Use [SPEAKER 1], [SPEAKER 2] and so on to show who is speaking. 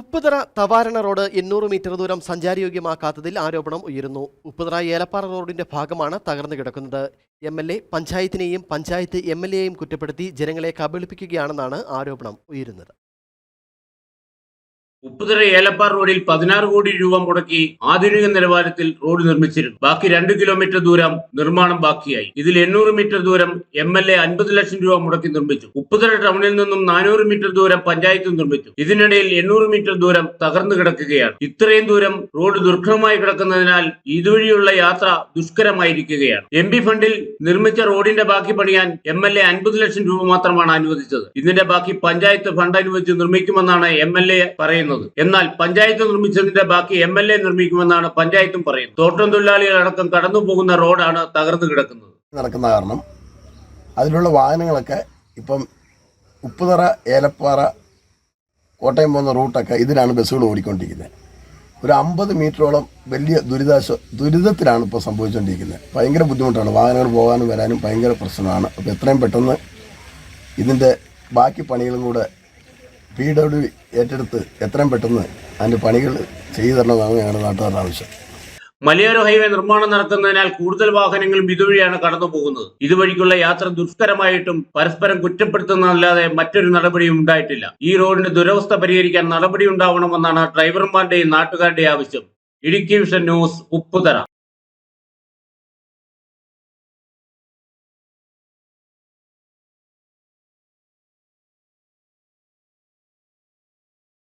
[SPEAKER 1] Upputhara Thavarana road എണ്ണൂറ് metre ദൂരം സഞ്ചാരയോഗ്യമാക്കാത്തതിൽ ആരോപണം ഉയരുന്നു. ഉപ്പുതറ ഏലപ്പാറ റോഡിന്റെ ഭാഗമാണ് തകർന്നു കിടക്കുന്നത്. എം എൽ എ പഞ്ചായത്തിനെയും പഞ്ചായത്ത് എം എൽ എയും കുറ്റപ്പെടുത്തി ജനങ്ങളെ കബളിപ്പിക്കുകയാണെന്നാണ് ആരോപണം ഉയരുന്നത്.
[SPEAKER 2] ഉപ്പുതറ ഏലപ്പാർ റോഡിൽ പതിനാറ് കോടി രൂപ മുടക്കി ആധുനിക നിലവാരത്തിൽ റോഡ് നിർമ്മിച്ചിരുന്നു. ബാക്കി രണ്ട് കിലോമീറ്റർ ദൂരം നിർമ്മാണം ബാക്കിയായി. ഇതിൽ എണ്ണൂറ് മീറ്റർ ദൂരം എം എൽ എ അൻപത് ലക്ഷം രൂപ മുടക്കി നിർമ്മിച്ചു. ഉപ്പുതറ ടൗണിൽ നിന്നും നാനൂറ് മീറ്റർ ദൂരം പഞ്ചായത്ത് നിർമ്മിച്ചു. ഇതിനിടയിൽ എണ്ണൂറ് മീറ്റർ ദൂരം തകർന്നു കിടക്കുകയാണ്. ഇത്രയും ദൂരം റോഡ് ദുർഘടമായി കിടക്കുന്നതിനാൽ ഇതുവഴിയുള്ള യാത്ര ദുഷ്കരമായിരിക്കുകയാണ്. എം പി ഫണ്ടിൽ നിർമ്മിച്ച റോഡിന്റെ ബാക്കി പണിയാൻ എം എൽ എ അൻപത് ലക്ഷം രൂപ മാത്രമാണ് അനുവദിച്ചത്. ഇതിന്റെ ബാക്കി പഞ്ചായത്ത് ഫണ്ട് അനുവദിച്ച് നിർമ്മിക്കുമെന്നാണ് എം എൽ എ പറയുന്നത്. എന്നാൽ പഞ്ചായത്ത് നിർമ്മിച്ചതിന്റെ ബാക്കി എം എൽ എ നിർമ്മിക്കുമെന്നാണ് പഞ്ചായത്തും പറയുന്നത്. തോട്ടം തൊഴിലാളികളടക്കം കടന്നു പോകുന്ന റോഡാണ് തകർന്നു കിടക്കുന്നത്.
[SPEAKER 3] നടക്കുന്ന കാരണം അതിലുള്ള വാഹനങ്ങളൊക്കെ ഇപ്പം ഉപ്പുതറ ഏലപ്പാറ കോട്ടയം പോകുന്ന റൂട്ടൊക്കെ ഇതിലാണ് ബസ്സുകൾ ഓടിക്കൊണ്ടിരിക്കുന്നത്. ഒരു അമ്പത് മീറ്ററോളം വലിയ ദുരിതാശ്വ ദുരിതത്തിലാണ് ഇപ്പോൾ സംഭവിച്ചുകൊണ്ടിരിക്കുന്നത് ഭയങ്കര ബുദ്ധിമുട്ടാണ്. വാഹനങ്ങൾ പോകാനും വരാനും ഭയങ്കര പ്രശ്നമാണ്. അപ്പോൾ എത്രയും പെട്ടെന്ന് ഇതിന്റെ ബാക്കി പണികളും കൂടെ പി ഡബ്ല്യു ഏറ്റെടുത്ത് എത്രയും പെട്ടെന്ന് അതിന്റെ പണികൾ ചെയ്തു തരണമെന്നാണ് ഞങ്ങളുടെ നാട്ടുകാരുടെ ആവശ്യം.
[SPEAKER 2] മലയോര ഹൈവേ നിർമ്മാണം നടത്തുന്നതിനാൽ കൂടുതൽ വാഹനങ്ങളും ഇതുവഴിയാണ് കടന്നു പോകുന്നത് ഇതുവഴിക്കുള്ള യാത്ര ദുഷ്കരമായിട്ടും പരസ്പരം കുറ്റപ്പെടുത്തുന്നതല്ലാതെ മറ്റൊരു നടപടിയും ഉണ്ടായിട്ടില്ല. ഈ റോഡിന്റെ ദുരവസ്ഥ പരിഹരിക്കാൻ നടപടി ഉണ്ടാവണമെന്നാണ് ഡ്രൈവർമാരുടെയും നാട്ടുകാരുടെയും ആവശ്യം. Idukki vision news Upputhara.